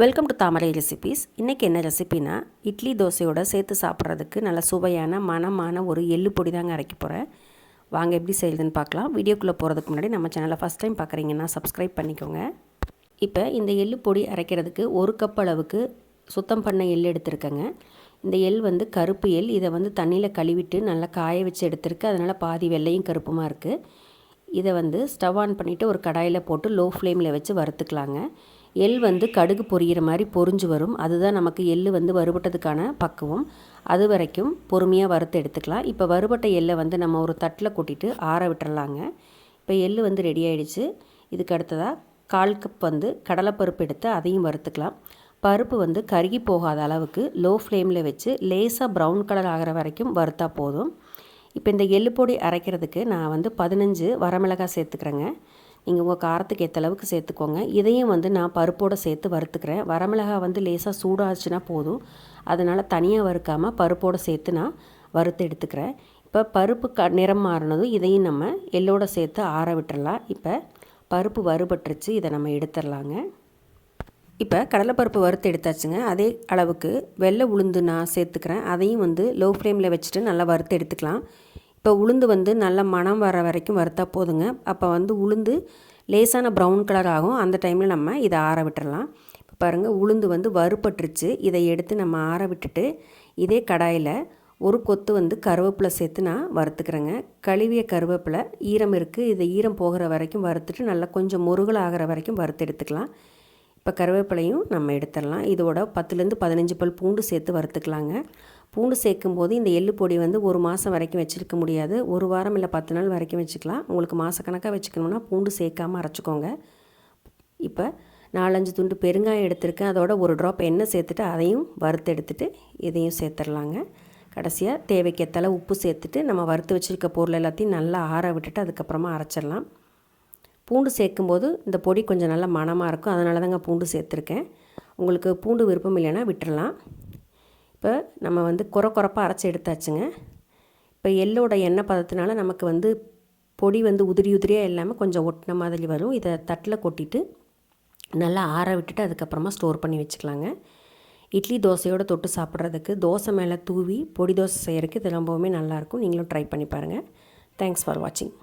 Welcome to Thamarai recipes இன்றைக்கி என்ன ரெசிபினா இட்லி தோசையோட சேர்த்து சாப்பிட்றதுக்கு நல்ல சுவையான மனமான ஒரு எள்ளு பொடி தாங்க அரைக்க போகிறேன் வாங்க எப்படி செய்யுதுன்னு பார்க்கலாம். வீடியோக்குள்ளே போகிறதுக்கு முன்னாடி நம்ம சேனலை ஃபஸ்ட் டைம் பார்க்குறீங்கன்னா சப்ஸ்கிரைப் பண்ணிக்கோங்க. இப்போ இந்த எள்ளு பொடி அரைக்கிறதுக்கு ஒரு கப் அளவுக்கு சுத்தம் பண்ண எள் எடுத்திருக்கேங்க. இந்த எள் வந்து கருப்பு எள். இதை வந்து தண்ணியில் கழுவிட்டு நல்லா காய வச்சு எடுத்திருக்கு. அதனால் பாதி வெள்ளையும் கருப்புமாக இருக்குது இதை வந்து ஸ்டவ் ஆன் பண்ணிவிட்டு ஒரு கடாயில் போட்டு லோ ஃப்ளேமில் வச்சு வறுத்துக்கலாங்க. எள் வந்து கடுகு பொரியிற மாதிரி பொறிஞ்சு வரும். அதுதான் நமக்கு எள் வந்து வறுபட்டதுக்கான பக்குவம். அது வரைக்கும் பொறுமையாக வறுத்து எடுத்துக்கலாம். இப்போ வறுபட்ட எள்ளை வந்து நம்ம ஒரு தட்டில் கொட்டிட்டு ஆற விட்டுறலாங்க. இப்போ எள் வந்து ரெடி ஆகிடுச்சு இதுக்கு அடுத்ததாக கால் கப் வந்து கடலைப்பருப்பு எடுத்து அதையும் வறுத்துக்கலாம். பருப்பு வந்து கருகி போகாத அளவுக்கு லோ ஃப்ளேமில் வச்சு லேசாக ப்ரௌன் கலர் ஆகிற வரைக்கும் வறுத்தா போதும். இப்போ இந்த எள்ளு பொடி அரைக்கிறதுக்கு நான் வந்து பதினஞ்சு வரமிளகாய் சேர்த்துக்கிறேங்க. நீங்கள் உங்கள் காரத்துக்கு ஏற்ற அளவுக்கு சேர்த்துக்கோங்க. இதையும் வந்து நான் பருப்போடு சேர்த்து வறுத்துக்கிறேன். வரமிளகா வந்து லேசாக சூடாச்சுன்னா போதும். அதனால் தனியாக வறுக்காமல் பருப்போடு சேர்த்து நான் வறுத்து எடுத்துக்கிறேன். இப்போ பருப்பு க நிறம் மாறினதும் இதையும் நம்ம எள்ளோட சேர்த்து ஆற விட்டுறலாம். இப்போ பருப்பு வறுபட்டுருச்சு. இதை நம்ம எடுத்துடலாங்க இப்போ கடலைப்பருப்பு வறுத்து எடுத்தாச்சுங்க. அதே அளவுக்கு வெள்ளை உளுந்து நான் சேர்த்துக்கிறேன். அதையும் வந்து லோ ஃப்ளேமில் வச்சுட்டு நல்லா வறுத்து எடுத்துக்கலாம். இப்போ உளுந்து வந்து நல்ல மனம் வர வரைக்கும் வறுத்தா போதுங்க. அப்போ வந்து உளுந்து லேசான ப்ரௌன் கலர் ஆகும். அந்த டைமில் நம்ம இதை ஆற விட்டுறலாம். இப்போ பாருங்கள் உளுந்து வந்து வறுப்பட்டுருச்சு இதை எடுத்து நம்ம ஆற விட்டுட்டு இதே கடாயில் ஒரு கொத்து வந்து கருவேப்பிலை சேர்த்து நான் வறுத்துக்கிறேங்க. கழுவிய கருவேப்பிலை ஈரம் இருக்குது இதை ஈரம் போகிற வரைக்கும் வறுத்துட்டு நல்லா கொஞ்சம் முருகல் ஆகிற வரைக்கும் வறுத்து எடுத்துக்கலாம். இப்போ கருவேப்பிலையும் நம்ம எடுத்துடலாம். இதோட பத்துலேருந்து பதினஞ்சு பல் பூண்டு சேர்த்து வறுத்துக்கலாங்க. பூண்டு சேர்க்கும் போது இந்த எள்ளு பொடி வந்து ஒரு மாதம் வரைக்கும் வச்சுருக்க முடியாது. ஒரு வாரம் இல்லை பத்து நாள் வரைக்கும் வச்சுக்கலாம். உங்களுக்கு மாதக்கணக்காக வச்சுக்கணும்னா பூண்டு சேர்க்காமல் அரைச்சிக்கோங்க. இப்போ நாலஞ்சு துண்டு பெருங்காயம் எடுத்திருக்கேன். அதோட ஒரு ட்ராப் எண்ணெய் சேர்த்துட்டு அதையும் வறுத்து எடுத்துகிட்டு இதையும் சேர்த்துடலாங்க. கடைசியாக தேவைக்கேற்றால உப்பு சேர்த்துட்டு நம்ம வறுத்து வச்சுருக்க பொருள் எல்லாத்தையும் நல்லா ஆற விட்டுட்டு அதுக்கப்புறமா அரைச்சிடலாம். பூண்டு சேர்க்கும்போது இந்த பொடி கொஞ்சம் நல்லா மணமாக இருக்கும். அதனால தாங்க பூண்டு சேர்த்துருக்கேன். உங்களுக்கு பூண்டு விருப்பம் இல்லைன்னா விட்டுடலாம் இப்போ நம்ம வந்து குறை குறப்பாக அரைச்சி எடுத்தாச்சுங்க. இப்போ எள்ளோட எண்ணெய் பதத்தினால நமக்கு வந்து பொடி வந்து உதிரி உதிரியாக இல்லாமல் கொஞ்சம் ஒட்டின மாதிரி வரும். இதை தட்டில் கொட்டிட்டு நல்லா ஆற விட்டுட்டு அதுக்கப்புறமா ஸ்டோர் பண்ணி வச்சுக்கலாங்க. இட்லி தோசையோடு தொட்டு சாப்பிட்றதுக்கு தோசை மேலே தூவி பொடி தோசை செய்கிறதுக்கு இது ரொம்பவுமே நல்லாயிருக்கும் நீங்களும் ட்ரை பண்ணி பாருங்கள் தேங்க்ஸ் ஃபார் வாட்சிங்